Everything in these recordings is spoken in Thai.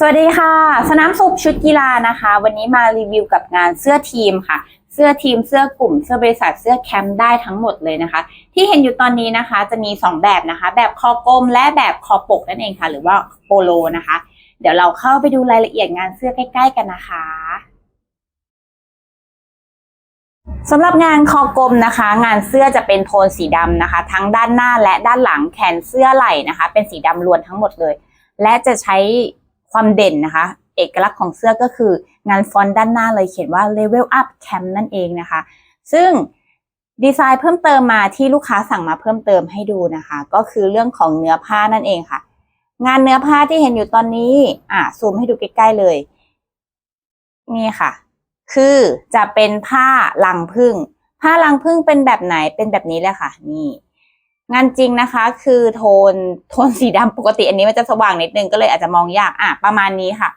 สวัสดีค่ะ สนามสุขชุดกีฬานะคะ วันนี้มารีวิวกับงานเสื้อทีมค่ะ เสื้อทีมเสื้อกลุ่มเสื้อบริษัทเสื้อแคมป์ได้ทั้งหมดเลยนะคะ ที่เห็นอยู่ตอนนี้นะคะ จะมี 2 แบบนะคะ แบบคอกลมและแบบคอปกนั่นเองค่ะ หรือว่าโปโลนะคะ เดี๋ยวเราเข้าไปดูรายละเอียดงานเสื้อใกล้ ๆ กันนะคะสำหรับงานคอกลมนะคะ งานเสื้อจะเป็นโทนสีดำนะคะ ทั้งด้านหน้าและด้านหลังแขนเสื้อไหล่นะคะ เป็นสีดำล้วนทั้งหมดเลย และจะใช้ ความเด่นนะคะ เอกลักษณ์ของเสื้อก็คืองานฟอนต์ด้านหน้าเลยเขียนว่า Level Up Camp นั่นเองนะคะ ซึ่งดีไซน์เพิ่มเติมมาที่ลูกค้าสั่งมาเพิ่มเติมให้ดูนะคะ ก็คือเรื่องของเนื้อผ้านั่นเองค่ะ งานเนื้อผ้าที่เห็นอยู่ตอนนี้ อะซูมให้ดูใกล้ๆเลย นี่ค่ะ คือจะเป็นผ้าลังพึ่งผ้าลังพึ่งเป็นแบบไหนเป็นแบบนี้เลยค่ะ นี่ งานจริงนะคะ คือโทนโทนสีดำปกติอันนี้มันจะสว่างนิดนึงก็เลยอาจจะมองยากอะประมาณนี้ค่ะ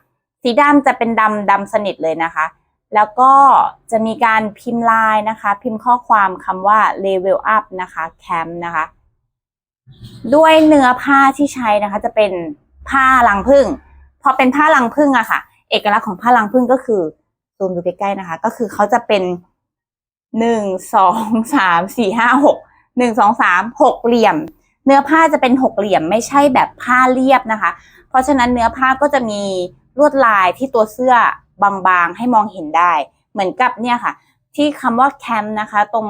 สีดำจะเป็นดำดำสนิทเลยนะคะ แล้วก็จะมีการพิมพ์ลายนะคะ พิมพ์ข้อความคำว่า level up นะคะ camp นะคะ ด้วยเนื้อผ้าที่ใช้นะคะ จะเป็นผ้าลังพึ่งพอเป็นผ้าลังพึ่งอะค่ะ เอกลักษณ์ของผ้าลังพึ่งก็คือซูมดูใกล้ๆนะคะ ก็คือเขาจะเป็นหนึ่งสองสามสี่ห้าหก หนึ่งสองสามหกเหลี่ยม เนื้อผ้าจะเป็นหกเหลี่ยมไม่ใช่แบบผ้าเรียบนะคะ เพราะฉะนั้นเนื้อผ้าก็จะมีลวดลายที่ตัวเสื้อบางๆให้มองเห็นได้ เหมือนกับเนี่ยค่ะ ที่คำว่าแคมนะคะ ตรง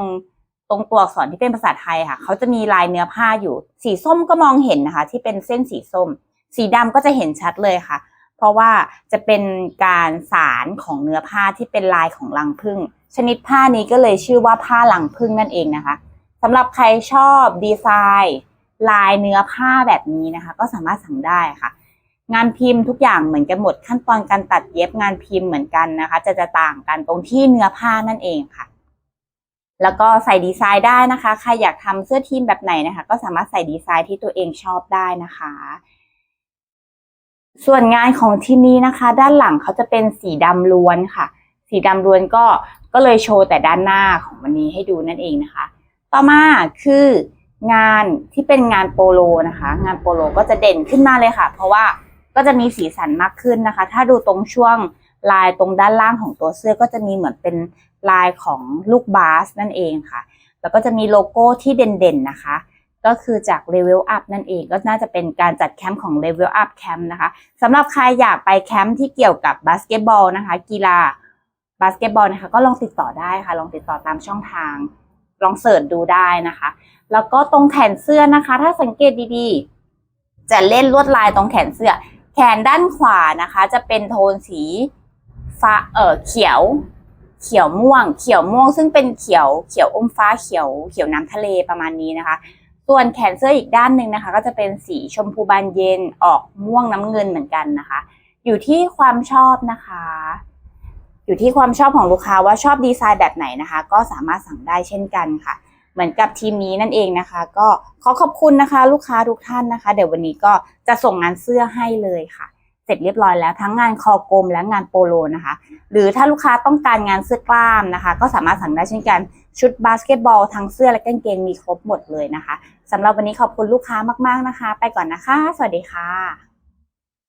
ตรงตัวอักษรที่เป็นภาษาไทยค่ะ เขาจะมีลายเนื้อผ้าอยู่ สีส้มก็มองเห็นนะคะ ที่เป็นเส้นสีส้ม สีดำก็จะเห็นชัดเลยค่ะ เพราะว่าจะเป็นการสารของเนื้อผ้าที่เป็นลายของรังผึ้งชนิดผ้านี้ก็เลยชื่อว่าผ้ารังผึ้งนั่นเองนะคะ สำหรับใครชอบดีไซน์ลายเนื้อผ้าแบบนี้นะคะ ก็สามารถสั่งได้ค่ะ งานพิมพ์ทุกอย่างเหมือนกันหมดขั้นตอนการตัดเย็บงานพิมพ์เหมือนกันนะคะ จะจะต่างกันตรงที่เนื้อผ้านั่นเองค่ะ แล้วก็ใส่ดีไซน์ได้นะคะใครอยากทำเสื้อทีมแบบไหนนะคะ ก็สามารถใส่ดีไซน์ที่ตัวเองชอบได้นะคะ ส่วนงานของที่นี้นะคะ ด้านหลังเขาจะเป็นสีดำล้วนค่ะ สีดำล้วนก็ก็เลยโชว์แต่ด้านหน้าของวันนี้ให้ดูนั่นเองนะคะ ต่อมาคืองานที่เป็นงานโปโลนะคะ งานโปโลก็จะเด่นขึ้นมาเลยค่ะ เพราะว่าก็จะมีสีสันมากขึ้นนะคะ ถ้าดูตรงช่วงลายตรงด้านล่างของตัวเสื้อก็จะมีเหมือนเป็นลายของลูกบาสนั่นเองค่ะ แล้วก็จะมีโลโก้ที่เด่นๆนะคะ ก็คือจาก Level Up นั่นเอง ก็น่าจะเป็นการจัดแคมป์ของ Level Up Camp นะคะสำหรับใครอยากไปแคมป์ที่เกี่ยวกับบาสเกตบอลนะคะ กีฬาบาสเกตบอลนะคะ ก็ลองติดต่อได้ค่ะ ลองติดต่อตามช่องทาง ลองเสิร์ชดูได้นะคะ แล้วก็ตรงแขนเสื้อนะคะ ถ้าสังเกตดีๆ จะเล่นลวดลายตรงแขนเสื้อ แขนด้านขวานะคะ จะเป็นโทนสีฟ้าเออเขียว เขียวม่วง เขียวม่วง ซึ่งเป็นเขียวเขียวอมฟ้าเขียว เขียวน้ำทะเลประมาณนี้นะคะ ส่วนแขนเสื้ออีกด้านหนึ่งนะคะ ก็จะเป็นสีชมพูบานเย็นออกม่วงน้ำเงินเหมือนกันนะคะ อยู่ที่ความชอบนะคะ อยู่ที่ความชอบของลูกค้าว่าชอบดีไซน์แบบไหนนะคะ ก็สามารถสั่งได้เช่นกันค่ะ เหมือนกับทีมนี้นั่นเองนะคะ ก็ขอขอบคุณนะคะ ลูกค้าทุกท่านนะคะ เดี๋ยววันนี้ก็จะส่งงานเสื้อให้เลยค่ะ เสร็จเรียบร้อยแล้วทั้งงานคอกลมและงานโปโลนะคะ หรือถ้าลูกค้าต้องการงานเสื้อกล้ามนะคะ ก็สามารถสั่งได้เช่นกันชุดบาสเกตบอลทั้งเสื้อและกางเกงมีครบหมดเลยนะคะสำหรับวันนี้ขอบคุณลูกค้ามากๆนะคะ ไปก่อนนะคะ สวัสดีค่ะ